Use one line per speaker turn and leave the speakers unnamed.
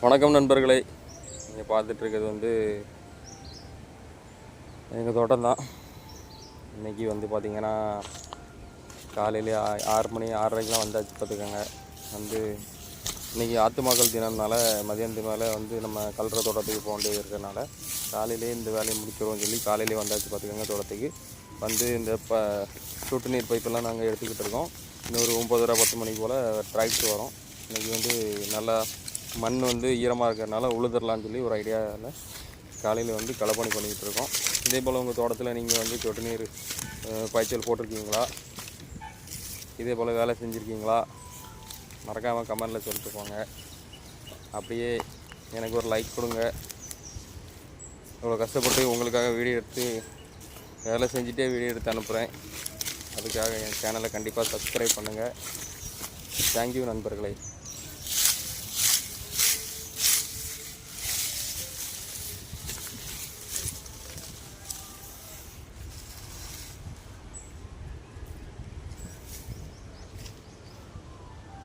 வணக்கம் நண்பர்களே. நீங்கள் பார்த்துட்ருக்கிறது வந்து எங்கள் தோட்டம் தான். இன்றைக்கி வந்து பார்த்திங்கன்னா காலையிலே ஆ- ஆறு மணி ஆறரைக்கெலாம் வந்தாச்சு பார்த்துக்கோங்க வந்து இன்றைக்கி ஆத்துமாக்கள் தினம்னால மதியானத்துக்கு மேலே வந்து நம்ம கல்ற தோட்டத்துக்கு போக வேண்டியது இருக்கிறனால காலையிலே இந்த வேலையை முடிச்சிடுவோம் சொல்லி காலையிலே வந்தாச்சு பார்த்துக்கோங்க தோட்டத்துக்கு. வந்து இந்த ப சொட்டு நீர் பைப்பெல்லாம் நாங்கள் எடுத்துக்கிட்டு இருக்கோம். இன்னொரு ஒம்பதரை பத்து மணிக்கு போல் டிராக்டர் வரும். இன்றைக்கி வந்து நல்லா மண் வந்து ஈரமாக இருக்கிறனால உழுதுறலான்னு சொல்லி ஒரு ஐடியாவில் காலையில் வந்து களப்பணி பண்ணிக்கிட்டு இருக்கோம். இதே போல் உங்கள் தோட்டத்தில் நீங்கள் வந்து சொட்டு நீர் பாய்ச்சல் போட்டிருக்கீங்களா? இதே போல் வேலை செஞ்சுருக்கீங்களா? மறக்காமல் கமெண்டில் சொல்லிட்டு போங்க. அப்படியே எனக்கு ஒரு லைக் கொடுங்க. இவ்வளோ கஷ்டப்பட்டு உங்களுக்காக வீடியோ எடுத்து வேலை செஞ்சுட்டே வீடியோ எடுத்து அனுப்புகிறேன் அதுக்காக என் சேனலை கண்டிப்பாக சப்ஸ்கிரைப் பண்ணுங்கள் தேங்க்யூ நண்பர்களே.